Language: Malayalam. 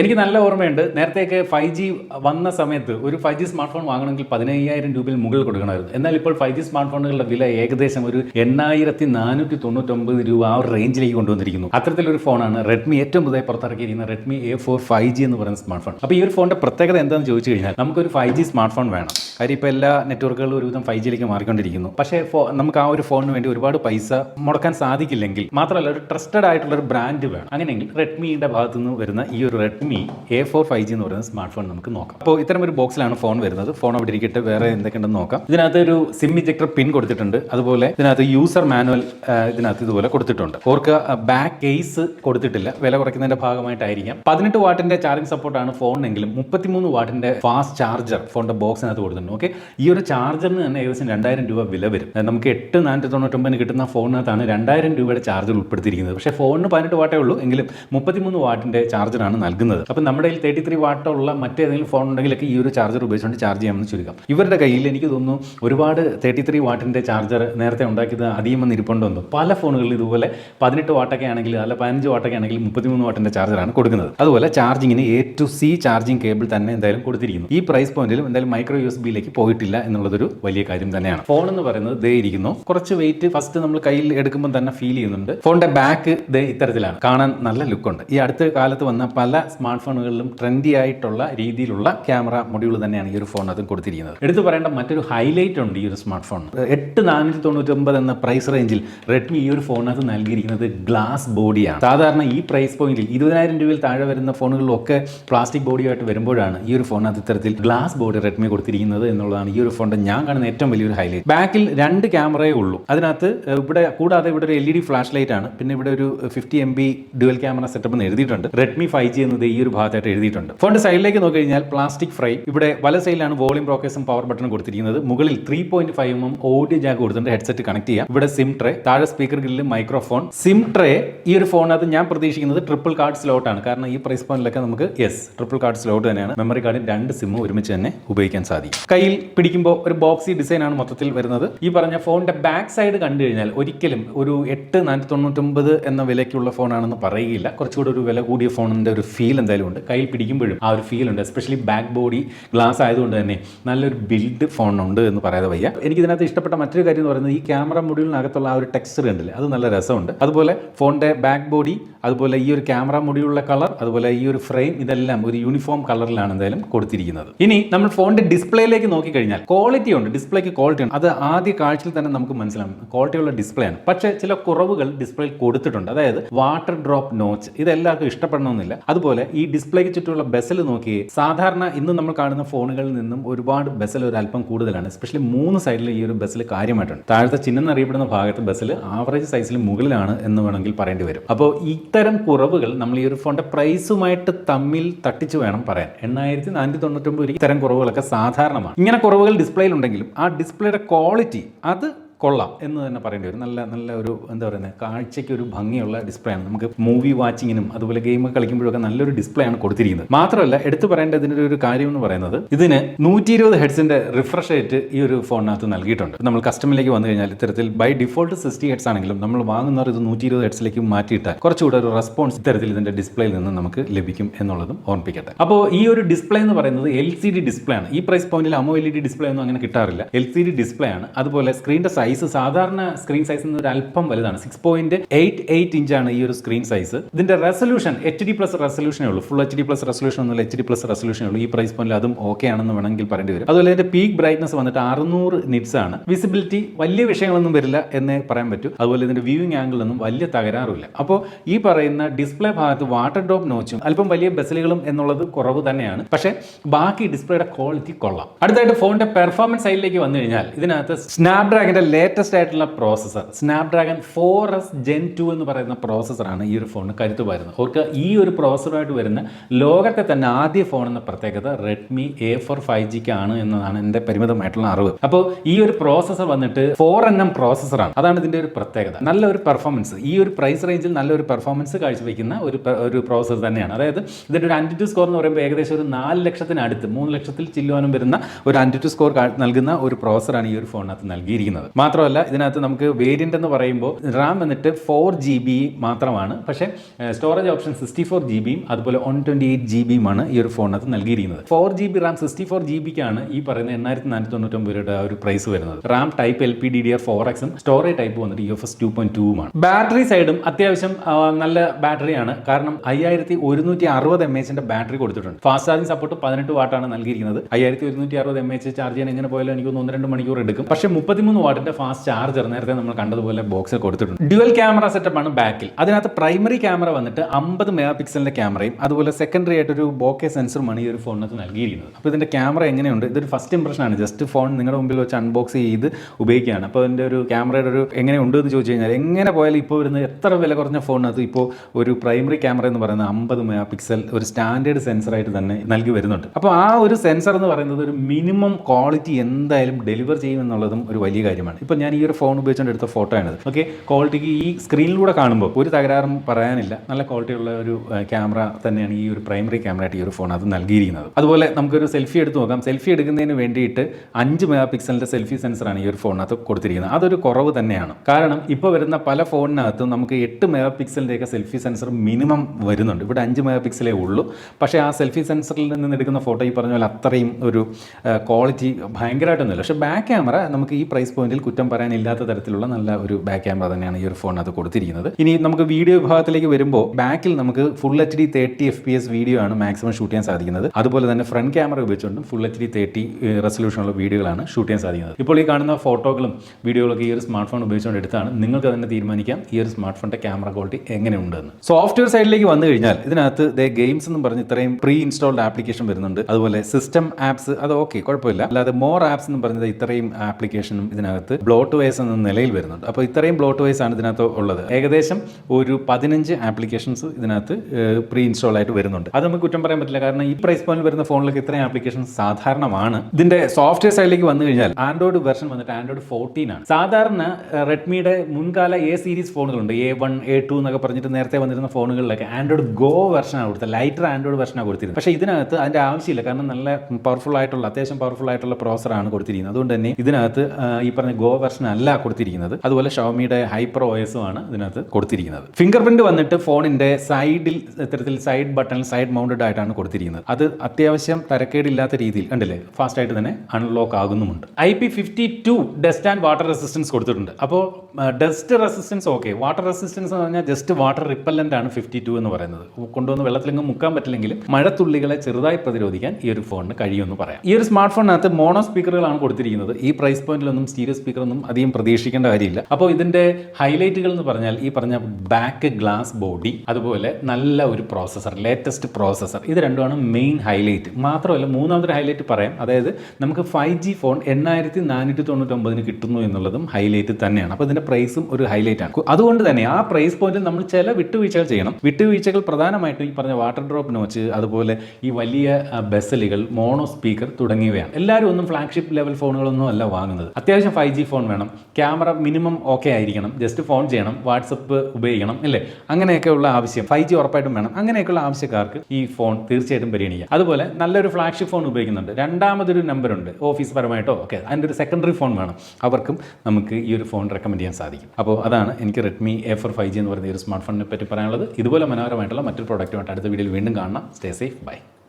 എനിക്ക് നല്ല ഓർമ്മയുണ്ട്. നേരത്തെയൊക്കെ ഫൈവ് ജി വന്ന സമയത്ത് ഒരു ഫൈവ് ജി സ്മാർട്ട് ഫോൺ വാങ്ങണമെങ്കിൽ പതിനയ്യായിരം രൂപയിൽ മുകളിൽ കൊടുക്കണമായിരുന്നു. എന്നാൽ ഇപ്പോൾ ഫൈവ് ജി സ്മാർട്ട് ഫോണുകളുടെ വില ഏകദേശം ഒരു എണ്ണായിരത്തി നാനൂറ്റി തൊണ്ണൂറ്റൊമ്പത് രൂപ ആ ഒരു റേഞ്ചിലേക്ക് കൊണ്ടുവന്നിരിക്കുന്നു. അത്തരത്തിലൊരു ഫോണാണ് റെഡ്മി ഏറ്റവും പുതിയ പുറത്തിറക്കിയിരിക്കുന്ന Redmi A four five G എന്ന് പറയുന്ന സ്മാർട്ട് ഫോൺ അപ്പോൾ ഈ ഒരു ഫോണിന്റെ പ്രത്യേകത എന്താണെന്ന് ചോദിച്ചു കഴിഞ്ഞാൽ നമുക്കൊരു ഫൈവ് ജി സ്മാർട്ട് ഫോൺ വേണം. കാര്യം ഇപ്പോൾ എല്ലാ നെറ്റ്വർക്കുകളും ഒരുവിധം ഫൈവ് ജിയിലേക്ക് മാറിക്കൊണ്ടിരിക്കുന്നു. പക്ഷേ നമുക്ക് ആ ഒരു ഫോണിന് വേണ്ടി ഒരുപാട് പൈസ മുടക്കാൻ സാധിക്കില്ലെങ്കിൽ മാത്രമല്ല ഒരു ട്രസ്റ്റഡ് ആയിട്ടുള്ള ഒരു ബ്രാൻഡ് വേണം. അങ്ങനെയെങ്കിൽ റെഡ്മിയുടെ ഭാഗത്തുനിന്ന് വരുന്ന ഈ ഒരു Redmi A four five G എന്ന് പറയുന്ന സ്മാർട്ട് ഫോൺ നമുക്ക് നോക്കാം. അപ്പോൾ ഇത്തരം ഒരു ബോക്സിലാണ് ഫോൺ വരുന്നത്. ഫോൺ അവിടെ ഇരിക്കട്ടെ വേറെ എന്തൊക്കെയുണ്ടെന്ന് നോക്കാം. ഇതിനകത്ത് ഒരു സിം ഇജക്ടർ പിൻ കൊടുത്തിട്ടുണ്ട്. അതുപോലെ ഇതിനകത്ത് യൂസർ മാനുവൽ ഇതിനകത്ത് ഇതുപോലെ കൊടുത്തിട്ടുണ്ട്. ഓർക്ക് ബാക്ക് കേസ് കൊടുത്തിട്ടില്ല. വില കുറയ്ക്കുന്നതിന്റെ ഭാഗമായിട്ടായിരിക്കാം. പതിനെട്ട് വാട്ടിന്റെ ചാർജിംഗ് സപ്പോർട്ടാണ് ഫോണിനെങ്കിലും മുപ്പത്തിമൂന്ന് വാട്ടിന്റെ ഫാസ്റ്റ് ചാർജർ ഫോണിന്റെ ബോക്സിനകത്ത് കൊടുത്തിട്ടുണ്ട്. ഓക്കെ ഈ ഒരു ചാർജറിന് തന്നെ ഏകദേശം രണ്ടായിരം രൂപ വില വരും. നമുക്ക് എട്ട് നാനൂറ്റി തൊണ്ണൂറ്റൊമ്പതിന് കിട്ടുന്ന ഫോണിനകത്താണ് രണ്ടായിരം രൂപയുടെ ചാർജർ ഉൾപ്പെടുത്തിയിരിക്കുന്നത്. പക്ഷേ ഫോണിന് പതിനെട്ട് വാട്ടേ ഉള്ളൂ. എങ്കിലും മുപ്പത്തിമൂന്ന് വാട്ടിന്റെ ചാർജറാണ് നൽകുന്നത്. അപ്പം നമ്മുടെ കയ്യിൽ തേർട്ടി ത്രീ വാട്ടുള്ള മറ്റേതെങ്കിലും ഫോൺ ഉണ്ടെങ്കിലൊക്കെ ഈ ഒരു ചാർജർ ഉപയോഗിച്ചുകൊണ്ട് ചാർജ് ചെയ്യാമെന്ന് ചുരുക്കം ഇവരുടെ കയ്യിൽ എനിക്ക് തോന്നുന്നു ഒരുപാട് തേർട്ടി ത്രീ വാട്ടിന്റെ ചാർജർ നേരത്തെ ഉണ്ടാക്കിയത് അധികം വന്ന് ഇരിപ്പുണ്ടെന്ന് പല ഫോണുകളിൽ ഇതുപോലെ പതിനെട്ട് വാട്ടൊക്കെ ആണെങ്കിൽ അല്ല പതിനഞ്ച് വാട്ടൊക്കെ ആണെങ്കിൽ മുപ്പത്തിമൂന്ന് വാട്ടിന്റെ ചാർജറാണ് കൊടുക്കുന്നത്. അതുപോലെ ചാർജിങ്ങിന് A to C charging cable തന്നെ എന്തായാലും കൊടുത്തിരിക്കുന്നു. ഈ പ്രൈസ് പോയിന്റിലും എന്തായാലും മൈക്രോ യു എസ് ബിയിലേക്ക് പോയിട്ടില്ല എന്നുള്ളതൊരു വലിയ കാര്യം തന്നെയാണ്. ഫോൺ എന്ന് പറയുന്നത് ദേ ഇരിക്കുന്നു. കുറച്ച് വെയിറ്റ് ഫസ്റ്റ് നമ്മൾ കയ്യിൽ എടുക്കുമ്പോൾ തന്നെ ഫീൽ ചെയ്യുന്നുണ്ട്. ഫോണിന്റെ ബാക്ക് ദേ ഇത്തരത്തിലാണ്. കാണാൻ നല്ല ലുക്കുണ്ട് ഈ അടുത്ത കാലത്ത് വന്ന പല സ്മാർട്ട് ഫോണുകളിലും ട്രെൻഡി ആയിട്ടുള്ള രീതിയിലുള്ള ക്യാമറ മൊഡ്യൂൾ തന്നെയാണ് ഈ ഒരു ഫോൺ അതും കൊടുത്തിരിക്കുന്നത്. എടുത്തു പറയേണ്ട മറ്റൊരു ഹൈലൈറ്റ് ഉണ്ട് ഈ ഒരു സ്മാർട്ട് ഫോൺ എട്ട് നാനൂറ്റി തൊണ്ണൂറ്റൊമ്പത് എന്ന പ്രൈസ് റേഞ്ചിൽ റെഡ്മി ഈ ഒരു ഫോണിനകത്ത് നൽകിയിരിക്കുന്നത് ഗ്ലാസ് ബോഡിയാണ് സാധാരണ ഈ പ്രൈസ് പോയിന്റിൽ ഇരുപതിനായിരം രൂപയിൽ താഴെ വരുന്ന ഫോണുകളിലൊക്കെ പ്ലാസ്റ്റിക് ബോഡിയായിട്ട് വരുമ്പോഴാണ് ഈ ഒരു ഫോണിനകത്ത് ഇത്തരത്തിൽ ഗ്ലാസ് ബോഡി റെഡ്മി കൊടുത്തിരിക്കുന്നത് എന്നുള്ളതാണ് ഈ ഒരു ഫോണിന്റെ ഞാൻ കാണുന്ന ഏറ്റവും വലിയൊരു ഹൈലൈറ്റ് ബാക്കിൽ രണ്ട് ക്യാമറയേ ഉള്ളൂ. അതിനകത്ത് ഇവിടെ കൂടാതെ ഇവിടെ ഒരു L E D flash light ആണ്. പിന്നെ ഇവിടെ ഒരു fifty M B dual camera setup എന്ന് എഴുതിയിട്ടുണ്ട്. റെഡ്മി ഫൈവ് ജി എന്നത് ഈ ഒരു ഭാഗത്തായിട്ട് എഴുതിയിട്ടുണ്ട്. ഫോണിന്റെ സൈഡിലേക്ക് നോക്കി കഴിഞ്ഞാൽ പ്ലാസ്റ്റിക് ഫ്രൈ. ഇവിടെ വല സൈഡിലാണ് വോളിയം ബ്രോക്കേഴ്സും പവർ ബട്ടൺ കൊടുത്തിരിക്കുന്നത്. മുകളിൽ three point five M audio jack കൊടുത്തിട്ടുണ്ട്. ഹെഡ്സെറ്റ് കണക്ട് ചെയ്യാം. ഇവിടെ സിം ട്രേ താഴെ സ്പീക്കർ ഗ്രില്ലും മൈക്രോഫോൺ. സിം ട്രേ ഈ ഒരു ഫോണിനകത്ത് ഞാൻ പ്രതീക്ഷിക്കുന്നത് ട്രിപ്പിൾ കാർഡ് സ്ലോട്ടാണ് കാരണം ഈ പ്രൈസ് പോയിന്റിലൊക്കെ നമുക്ക് യെസ് ട്രിപ്പിൾ കാർഡ് സ്ലോട്ട് തന്നെയാണ്. മെമ്മറി കാർഡിൽ രണ്ട് സിമ്മും ഒരുമിച്ച് തന്നെ ഉപയോഗിക്കാൻ സാധിക്കും. കയ്യിൽ പിടിക്കുമ്പോൾ ഒരു ബോക്സി ഡിസൈൻ ആണ് മൊത്തത്തിൽ വരുന്നത്. ഈ പറഞ്ഞ ഫോണിന്റെ ബാക്ക് സൈഡ് കണ്ടു കഴിഞ്ഞാൽ ഒരിക്കലും ഒരു എട്ട് നാനൂറ്റി തൊണ്ണൂറ്റൊമ്പത് എന്ന വിലയ്ക്കുള്ള ഫോണാണെന്ന് പറയുകയില്ല. കുറച്ചുകൂടി ഒരു വില കൂടിയ ഫോണിന്റെ ഒരു ഫീൽ എന്തായാലും ഉണ്ട്. കയ്യിൽ പിടിക്കുമ്പോഴും ആ ഒരു ഫീൽ ഉണ്ട്. എസ്പെഷ്യലി ബാക്ക് ബോഡി ഗ്ലാസ് ആയതുകൊണ്ട് തന്നെ നല്ലൊരു ബിൽഡ് ഫോണുണ്ട് എന്ന് പറയാതെ വയ്യ. എനിക്ക് ഇതിനകത്ത് ഇഷ്ടപ്പെട്ട മറ്റൊരു കാര്യം എന്ന് പറയുന്നത് ഈ ക്യാമറ മൊഡ്യൂളിനകത്തുള്ള ആ ഒരു ടെക്സ്ചർ ഉണ്ടല്ലേ അത് നല്ല രസമുണ്ട്. അതുപോലെ ഫോണിന്റെ ബാക്ക് ബോഡി അതുപോലെ ഈ ഒരു ക്യാമറ മൊഡ്യൂളിലെ കളർ അതുപോലെ ഈ ഒരു ഫ്രെയിം ഇതെല്ലാം ഒരു യൂണിഫോം കളറിലാണ് എന്തായാലും കൊടുത്തിരിക്കുന്നത്. ഇനി നമ്മൾ ഫോണിന്റെ ഡിസ്പ്ലേയിലേക്ക് നോക്കിക്കഴിഞ്ഞാൽ ക്വാളിറ്റി ഉണ്ട്. ഡിസ്പ്ലേക്ക് ക്വാളിറ്റി ഉണ്ട്. അത് ആദ്യ കാഴ്ചയിൽ തന്നെ നമുക്ക് മനസ്സിലാവും. ക്വാളിറ്റി ഉള്ള ഡിസ്പ്ലേ ആണ്. പക്ഷേ ചില കുറവുകൾ ഡിസ്പ്ലേയിൽ കൊടുത്തിട്ടുണ്ട്. അതായത് വാട്ടർ ഡ്രോപ്പ് നോച്ച് ഇതെല്ലാവർക്കും ഇഷ്ടപ്പെടണമെന്നില്ല. അതുപോലെ ഈ ഡിസ്പ്ലേക്ക് ചുറ്റുമുള്ള ബെസൽ നോക്കി സാധാരണ ഇന്ന് നമ്മൾ കാണുന്ന ഫോണുകളിൽ നിന്നും ഒരുപാട് ബെസൽ ഒരു അല്പം കൂടുതലാണ്. എസ്പെഷ്യലി മൂന്ന് സൈഡിൽ ഈ ഒരു ബെസൽ കാര്യമായിട്ടുണ്ട്. താഴത്തെ ചിഹ്നം എന്നറിയപ്പെടുന്ന ഭാഗത്ത് ബെസൽ ആവറേജ് സൈസിൽ മുകളിലാണ് എന്ന് വേണമെങ്കിൽ പറയേണ്ടി വരും. അപ്പോൾ ഇത്തരം കുറവുകൾ നമ്മൾ ഈ ഒരു ഫോണിന്റെ പ്രൈസുമായിട്ട് തമ്മിൽ തട്ടിച്ച് വേണം പറയാൻ. എണ്ണായിരത്തി നാനൂറ്റി തൊണ്ണൂറ്റൊമ്പത് ഇത്തരം കുറവുകളൊക്കെ സാധാരണമാണ്. ഇങ്ങനെ കുറവുകൾ ഡിസ്പ്ലേയിൽ ഉണ്ടെങ്കിലും ആ ഡിസ്പ്ലേയുടെ ക്വാളിറ്റി അത് കൊള്ളാം. എന്ന് തന്നെ പറയേണ്ടി വരും. നല്ല നല്ല ഒരു എന്താ പറയുന്നത് കാഴ്ചയ്ക്ക് ഒരു ഭംഗിയുള്ള ഡിസ്പ്ലേ ആണ്. നമുക്ക് മൂവി വാച്ചിങ്ങിനും അതുപോലെ ഗെയിം കളിക്കുമ്പോഴൊക്കെ നല്ലൊരു ഡിസ്പ്ലേ ആണ് കൊടുത്തിരിക്കുന്നത്. മാത്രമല്ല എടുത്തു പറയേണ്ട ഇതിന്റെ ഒരു കാര്യം എന്ന് പറയുന്നത് ഇതിന് നൂറ്റി ഇരുപത് ഹെഡ്സിന്റെ റിഫ്രഷ് റേറ്റ് ഈ ഒരു ഫോണിനകത്ത് നൽകിയിട്ടുണ്ട്. നമ്മൾ കസ്റ്റമിലേക്ക് വന്നു കഴിഞ്ഞാൽ ഇത്തരത്തിൽ ബൈ ഡിഫോൾട്ട് സിക്സ്റ്റി ഹെഡ്സ് ആണെങ്കിലും നമ്മൾ വാങ്ങുന്നവർ ഇത് നൂറ്റി ഇരുപത് ഹെഡ്സിലേക്ക് മാറ്റിയിട്ടാൽ കുറച്ചുകൂടെ ഒരു റെസ്പോൺസ് ഇത്തരത്തിൽ ഇതിന്റെ ഡിസ്പ്ലേയിൽ നിന്ന് നമുക്ക് ലഭിക്കും എന്നുള്ളതും ഓർമ്മിപ്പിക്കട്ടെ. അപ്പോൾ ഈ ഒരു ഡിസ്പ്ലേ എന്ന് പറയുന്നത് എൽ സി ഡി ഡിസ്പ്ലേ ആണ്. ഈ പ്രൈസ് പോയിന്റിൽ അമോ എൽ ഇ ഡി ഡിസ്പ്ലേ ഒന്നും അങ്ങനെ കിട്ടാറില്ല. എൽ സി ഡി ഡിസ്പ്ലേ ആണ്. അതുപോലെ സ്ക്രീനിന്റെ സൈസ് സാധാരണ സ്ക്രീൻ സൈസ് നിന്ന് ഒരു അല്പം വലുതാണ് സിക്സ് പോയിന്റ് എയ്റ്റ് എയ്റ്റ് ഇഞ്ചാണ് ഈ ഒരു സ്ക്രീൻ സൈസ് ഇതിന്റെ റെസൊല്യൂഷൻ എച്ച് ഡി പ്ലസ് റെസൊല്യൂഷനേ ഉള്ളൂ full H D plus resolution ഒന്നുമില്ല എച്ച് ഡി പ്ലസ് റെസൊല്യൂഷനേ ഉള്ളൂ ഈ പ്രൈസ് പോയിന്റിൽ അതും ഓക്കെ ആണെന്ന് വേണമെങ്കിൽ പറയേണ്ടി വരും. അതുപോലെ ഇതിന്റെ പീക്ക് ബ്രൈറ്റ്നസ് വന്നിട്ട് അറുന്നൂറ് നിറ്റ്സ് ആണ്. വിസിബിലിറ്റി വലിയ വിഷയങ്ങളൊന്നും വരില്ല എന്നേ പറയാൻ പറ്റൂ. അതുപോലെ ഇതിന്റെ വ്യൂയിങ് ആംഗിളൊന്നും വലിയ തകരാറില്ല അപ്പോൾ ഈ പറയുന്ന ഡിസ്പ്ലേ ഭാഗത്ത് വാട്ടർ ഡ്രോപ്പ് നോച്ചും അല്പം വലിയ ബസലുകളും എന്നുള്ളത് കുറവ് തന്നെയാണ്. പക്ഷേ ബാക്കി ഡിസ്പ്ലേയുടെ ക്വാളിറ്റി കൊള്ളാം. അടുത്തായിട്ട് ഫോണിന്റെ പെർഫോമൻസ് സൈഡിലേക്ക് വന്നു കഴിഞ്ഞാൽ ഇതിനകത്ത് സ്നാപ്ഡ്രാഗന്റെ ലേറ്റസ്റ്റ് ആയിട്ടുള്ള processor Snapdragon four S gen two എന്ന് പറയുന്ന പ്രോസസ്സറാണ് ഈ ഒരു ഫോണിന് കരുത്ത് വരുന്നത് അവർക്ക് ഈ ഒരു പ്രോസസ്സറായിട്ട് വരുന്ന ലോകത്തെ തന്നെ ആദ്യ ഫോൺ എന്ന പ്രത്യേകത റെഡ്മി എ ഫോർ ഫൈവ് ജിക്ക് ആണ് എന്നതാണ് എന്റെ പരിമിതമായിട്ടുള്ള അറിവ്. അപ്പോൾ ഈ ഒരു പ്രോസസ്സർ വന്നിട്ട് ഫോർ എൻ എം പ്രോസസ്സറാണ് അതാണ് ഇതിന്റെ ഒരു പ്രത്യേകത. നല്ല ഒരു പെർഫോമൻസ് ഈ ഒരു പ്രൈസ് റേഞ്ചിൽ നല്ലൊരു പെർഫോമൻസ് കാഴ്ചവെക്കുന്ന ഒരു ഒരു പ്രോസസ്സർ തന്നെയാണ്. അതായത് ഇതിന്റെ ഒരു ആന്റിറ്റ്യൂ സ്കോർ എന്ന് പറയുമ്പോൾ ഏകദേശം ഒരു നാല് ലക്ഷത്തിനടുത്ത് മൂന്ന് ലക്ഷത്തിൽ ചില്ലുവാനും വരുന്ന ഒരു ആന്റിറ്റ്യൂ സ്കോർ നൽകുന്ന ഒരു പ്രോസസ്സറാണ് ഈ ഒരു ഫോണിനകത്ത് നൽകിയിരിക്കുന്നത്. മാത്രമല്ല ഇതിനകത്ത് നമുക്ക് വേരിയന്റ് എന്ന് പറയുമ്പോൾ റാം വന്നിട്ട് ഫോർ ജി ബി മാത്രമാണ്. പക്ഷേ storage option sixty four G ബിയും അതുപോലെ വൺ ട്വന്റി എയ്റ്റ് ജി ബിയുമാണ് ഈ ഒരു ഫോണിനകത്ത് നൽകിയിരിക്കുന്നത്. Four G B RAM sixty four G ബിക്കാണ് ഈ പറയുന്ന എണ്ണായിരത്തി നാനൂറ്റി തൊണ്ണൂറ്റൊമ്പത് രൂപയുടെ ഒരു പ്രൈസ് വരുന്നത്. RAM type L P D D R four എക്സും സ്റ്റോറേജ് ടൈപ്പ് വന്നിട്ട് U F S two point ടൂവുമാണ് battery സൈഡും അത്യാവശ്യം നല്ല നല്ല ബാറ്ററിയാണ് കാരണം അയ്യായിരത്തി ഒരുന്നൂറ്റി അറുപത് എം എച്ചിന്റെ ബാറ്ററി കൊടുത്തിട്ടുണ്ട്. ഫാസ്റ്റ് ചാർജിംഗ് സപ്പോർട്ട് പതിനെട്ട് വാട്ടാണ് നൽകിയിരിക്കുന്നത്. അയ്യായിരത്തി ഒരുന്നൂറ്റി അറുപത് എം എച്ച് ചാർജ് ചെയ്യാൻ എങ്ങനെ പോയാലും എനിക്ക് ഒന്ന് രണ്ട് മണിക്കൂർ എടുക്കും. പക്ഷേ മുപ്പത്തിമൂന്ന് വാട്ടിന്റെ ഫാസ്റ്റ് ചാർജർ നേരത്തെ നമ്മൾ കണ്ടതുപോലെ ബോക്സിൽ കൊടുത്തിട്ടുണ്ട്. ഡ്യുവൽ ക്യാമറ സെറ്റപ്പ് ആണ് ബാക്കിൽ അതിനകത്ത് പ്രൈമറി ക്യാമറ വന്നിട്ട് അമ്പത് മെഗാ പിക്സലിന്റെ ക്യാമറയും അതുപോലെ സെക്കൻഡറി ആയിട്ടൊരു ബോക്കെ സെൻസറുമാണ് ഈ ഒരു ഫോണിനകത്ത് നൽകിയിരിക്കുന്നത്. അപ്പോൾ ഇതിന്റെ ക്യാമറ എങ്ങനെയുണ്ട്? ഇതൊരു ഫസ്റ്റ് ഇംപ്രഷൻ ആണ്. ജസ്റ്റ് ഫോൺ നിങ്ങളുടെ മുമ്പിൽ വെച്ച് അൺബോക്സ് ചെയ്ത് ഉപയോഗിക്കുകയാണ്. അപ്പോൾ അതിന്റെ ഒരു ക്യാമറയുടെ ഒരു എങ്ങനെ ഉണ്ട് എന്ന് ചോദിച്ചു കഴിഞ്ഞാൽ എങ്ങനെ പോയാലും ഇപ്പോൾ വരുന്ന എത്ര വില കുറഞ്ഞ ഫോണിനകത്ത് ഇപ്പോൾ ഒരു പ്രൈമറി ക്യാമറ എന്ന് പറയുന്നത് അമ്പത് മെഗാ പിക്സൽ ഒരു സ്റ്റാൻഡേർഡ് സെൻസറായിട്ട് തന്നെ നൽകി വരുന്നുണ്ട്. അപ്പോൾ ആ ഒരു സെൻസർ എന്ന് പറയുന്നത് ഒരു മിനിമം ക്വാളിറ്റി എന്തായാലും ഡെലിവർ ചെയ്യുമെന്നുള്ളതും ഒരു വലിയ കാര്യമാണ്. ഇപ്പോൾ ഞാൻ ഈ ഒരു ഫോൺ ഉപയോഗിച്ചുകൊണ്ട് എടുത്ത ഫോട്ടോ ആണിത്. ഓക്കെ ക്വാളിറ്റിക്ക് ഈ സ്ക്രീനിലൂടെ കാണുമ്പോൾ ഒരു തകരാറും പറയാനില്ല. നല്ല ക്വാളിറ്റിയുള്ള ഒരു ക്യാമറ തന്നെയാണ് ഈ ഒരു പ്രൈമറി ക്യാമറ ആയിട്ട് ഈ ഒരു ഫോൺ അത് നൽകിയിരിക്കുന്നത്. അതുപോലെ നമുക്കൊരു സെൽഫി എടുത്ത് നോക്കാം. സെൽഫി എടുക്കുന്നതിന് വേണ്ടിയിട്ട് അഞ്ച് മെഗാ പിക്സലിന്റെ സെൽഫി സെൻസറാണ് ഈ ഒരു ഫോണിനകത്ത് കൊടുത്തിരിക്കുന്നത്. അതൊരു കുറവ് തന്നെയാണ്. കാരണം ഇപ്പോൾ വരുന്ന പല ഫോണിനകത്തും നമുക്ക് എട്ട് മെഗാ പിക്സലിന്റെയൊക്കെ സെൽഫി സെൻസർ മിനിമം വരുന്നുണ്ട്. ഇവിടെ അഞ്ച് മെഗാ പിക്സലേ ഉള്ളൂ. പക്ഷേ ആ സെൽഫി സെൻസറിൽ നിന്ന് എടുക്കുന്ന ഫോട്ടോ ഈ പറഞ്ഞ പോലെ അത്രയും ഒരു ക്വാളിറ്റി ഭയങ്കരമായിട്ടൊന്നുമില്ല. പക്ഷേ ബാക്ക് ക്യാമറ നമുക്ക് ഈ പ്രൈസ് പോയിന്റിൽ കുറ്റം പറയാനില്ലാത്ത തരത്തിലുള്ള നല്ല ഒരു ബാക്ക് ക്യാമറ തന്നെയാണ് ഈ ഒരു അത് കൊടുത്തിരിക്കുന്നത്. ഇനി നമുക്ക് വീഡിയോ വിഭാഗത്തിലേക്ക് വരുമ്പോൾ ബാക്കിൽ നമുക്ക് full H D thirty F P S video ആണ് മാക്സിമം ഷൂട്ട് ചെയ്യാൻ സാധിക്കുന്നത്. അതുപോലെ തന്നെ ഫ്രണ്ട് ക്യാമറ ഉപയോഗിച്ചുകൊണ്ടും ഫുൾ എച്ച് ഡി തേർട്ടി റെസൊല്യൂഷനുള്ള വീഡിയോകളാണ് ഷൂട്ട് ചെയ്യാൻ സാധിക്കുന്നത്. ഇപ്പോൾ ഈ കാണുന്ന ഫോട്ടോകളും വീഡിയോകളൊക്കെ ഈ ഒരു സ്മാർട്ട് ഫോൺ ഉപയോഗിച്ചുകൊണ്ട് എടുത്താണ് നിങ്ങൾക്ക് തന്നെ തീരുമാനിക്കാം ഈ ഒരു സ്മാർട്ട് ഫോണിന്റെ ക്യാമറ ക്വാളിറ്റി എങ്ങനെയുണ്ടെന്ന് സോഫ്റ്റ്വെയർ സൈഡിലേക്ക് വന്നു കഴിഞ്ഞാൽ ഇതിനകത്ത് ദേ ഗെയിംസ് എന്ന് പറഞ്ഞ് ഇത്രയും പ്രീ ഇൻസ്റ്റാൾഡ് ആപ്ലിക്കേഷൻ വരുന്നുണ്ട്. അതുപോലെ സിസ്റ്റം ആപ്സ് അത് ഓക്കെ കുഴപ്പമില്ല. അല്ലാതെ മോർ ആപ്സ് എന്ന് പറഞ്ഞത് ഇത്രയും ആപ്ലിക്കേഷനും ഇതിനകത്ത് ബ്ലോട്ട് വൈസ് എന്ന നിലയിൽ വരുന്നുണ്ട്. അപ്പോൾ ഇത്രയും ബ്ലോട്ട് വൈസ് ആണ് ഇതിനകത്ത് ഉള്ളത്. ഏകദേശം ഒരു പതിനഞ്ച് ആപ്ലിക്കേഷൻസ് ഇതിനകത്ത് പ്രീ ഇൻസ്റ്റാൾ ആയിട്ട് വരുന്നുണ്ട്. അത് നമുക്ക് കുറ്റം പറയാൻ പറ്റില്ല. കാരണം ഈ പ്രൈസ് പോയിന്റ് വരുന്ന ഫോണിലൊക്കെ ഇത്രയും ആപ്ലിക്കേഷൻസ് സാധാരണമാണ്. ഇതിന്റെ സോഫ്റ്റ്വെയർ സൈഡിലേക്ക് വന്നു കഴിഞ്ഞാൽ ആൻഡ്രോയിഡ് വെർഷൻ വന്നിട്ട് ആൻഡ്രോയിഡ് ഫോർട്ടീൻ ആണ്. സാധാരണ റെഡ്മിയുടെ മുൻകാല എ സീരീസ് ഫോണുകളുണ്ട്. എ വൺ എ ടു എന്നൊക്കെ പറഞ്ഞിട്ട് നേരത്തെ വന്നിരുന്ന ഫോണുകളിലൊക്കെ ആൻഡ്രോയിഡ് ഗോ വെർഷനാണ് കൊടുത്തത്. ലൈറ്റർ ആൻഡ്രോയിഡ് വെർഷനാണ് കൊടുത്തിരുന്നത്. പക്ഷേ ഇതിനകത്ത് അതിന്റെ ആവശ്യമില്ല. കാരണം നല്ല പവർഫുൾ ആയിട്ടുള്ള അത്യാവശ്യം പവർഫുൾ ആയിട്ടുള്ള പ്രോസറാണ് കൊടുത്തിരിക്കുന്നത്. അതുകൊണ്ട് തന്നെ ഇതിനകത്ത് ഈ പറഞ്ഞ ഗോ വെർഷൻ അല്ല കൊടുത്തിരിക്കുന്നത്. അതുപോലെ ഷോമിയുടെ ഹൈപ്പർ ഓയസും ആണ് ഇതിനകത്ത് കൊടുത്തിരിക്കുന്നത്. ഫിംഗർ പ്രിന്റ് വന്നിട്ട് ഫോണിന്റെ സൈഡിൽ ഇത്തരത്തിൽ സൈഡ് ബട്ടൺ സൈഡ് മൗണ്ടഡ് ആയിട്ടാണ് കൊടുത്തിരിക്കുന്നത്. അത് അത്യാവശ്യം തരക്കേടില്ലാത്ത രീതിയിൽ കണ്ടില്ലേ? ഫാസ്റ്റ് ആയിട്ട് തന്നെ unlock ആകുന്നുമുണ്ട്. I P fifty two dust and water resistance കൊടുത്തിട്ടുണ്ട്. അപ്പോൾ dust resistance okay water resistance എന്ന് പറഞ്ഞാൽ ജസ്റ്റ് വാട്ടർ റിപ്പല്ലന്റ് ആണ് ഫിഫ്റ്റി ടു എന്ന് പറയുന്നത്. കൊണ്ടുവന്ന് വെള്ളത്തിലെങ്ങും മുക്കാൻ പറ്റില്ലെങ്കിലും മഴത്തുള്ളികളെ ചെറുതായി പ്രതിരോധിക്കാൻ ഈ ഒരു ഫോണിന് കഴിയുമെന്ന് പറയാം. ഈ ഒരു സ്മാർട്ട് ഫോണിനകത്ത് മോണോ സ്പീക്കറുകളാണ് കൊടുത്തിരിക്കുന്നത്. ഈ പ്രൈസ് പോയിന്റിലൊന്നും സ്റ്റീരിയോ സ്പീക്കറൊന്നും അധികം പ്രതീക്ഷിക്കേണ്ട കാര്യമില്ല. അപ്പോൾ ഇതിന്റെ ഹൈലൈറ്റുകൾ എന്ന് പറഞ്ഞാൽ ഈ പറഞ്ഞ ബാക്ക് ഗ്ലാസ് ബോഡി അതുപോലെ നല്ല ഒരു പ്രോസസ്സർ ലേറ്റസ്റ്റ് പ്രോസസ്സർ ഇത് രണ്ടുമാണ് മെയിൻ ഹൈലൈറ്റ് മാത്രമല്ല മൂന്നാമതൊരു ഹൈലൈറ്റ് പറയാം. അതായത് നമുക്ക് ഫൈവ് ജി ഫോൺ എണ്ണായിരത്തി നാനൂറ്റി തൊണ്ണൂറ്റൊമ്പതിന് കിട്ടുന്നു എന്നുള്ളതും ഹൈലൈറ്റ് തന്നെയാണ്. അപ്പോൾ ഇതിന്റെ പ്രൈസും ഒരു ഹൈലൈറ്റ് ആണ്. അതുകൊണ്ട് തന്നെ ആ പ്രൈസ് പോയിന്റിൽ നമ്മൾ ചില വിട്ടുവീഴ്ചകൾ ചെയ്യണം. വിട്ടുവീഴ്ചകൾ പ്രധാനമായിട്ടും ഈ പറഞ്ഞ വാട്ടർ ഡ്രോപ്പ് നോച്ച് അതുപോലെ ഈ വലിയ ബസ്സലുകൾ മോണോ സ്പീക്കർ തുടങ്ങിയവയാണ്. എല്ലാവരും ഒന്നും ഫ്ലാഗ്ഷിപ്പ് ലെവൽ ഫോണുകളൊന്നും അല്ല വാങ്ങുന്നത്. അത്യാവശ്യം ഫൈവ് ജി ഫോൺ വേണം. ക്യാമറ മിനിമം ഓക്കെ ആയിരിക്കണം. ജസ്റ്റ് ഫോൺ ചെയ്യണം. വാട്സപ്പ് ഉപയോഗിക്കണം അല്ലേ? അങ്ങനെയൊക്കെയുള്ള ആവശ്യം. ഫൈവ് ജി ഉറപ്പായിട്ടും വേണം. അങ്ങനെയൊക്കെയുള്ള ആവശ്യക്കാർക്ക് ഈ ഫോൺ തീർച്ചയായിട്ടും പരിഗണിക്കാം. അതുപോലെ നല്ലൊരു ഫ്ലാഗ്ഷിപ്പ് ഫോൺ ഉപയോഗിക്കുന്നുണ്ട്. രണ്ടാമതൊരു നമ്പറുണ്ട് ഓഫീസ് പരമായിട്ടോ ഒക്കെ അതിന്റെ ഒരു സെക്കൻഡറി ഫോൺ വേണം. അവർക്കും നമുക്ക് ഈ ഒരു ഫോൺ റെക്കമെൻഡ് ചെയ്യാൻ സാധിക്കും. അപ്പോൾ അതാണ് എനിക്ക് Redmi A four five G എന്ന് പറയുന്ന ഒരു സ്മാർട്ട് ഫോണിനെ പറ്റി പറയാനുള്ളത്. ഇതുപോലെ മനോഹരമായിട്ടുള്ള മറ്റൊരു പ്രോഡക്റ്റുമായിട്ട് അടുത്ത വീഡിയോയിൽ വീണ്ടും കാണണം സ്റ്റേ സേഫ് ബൈ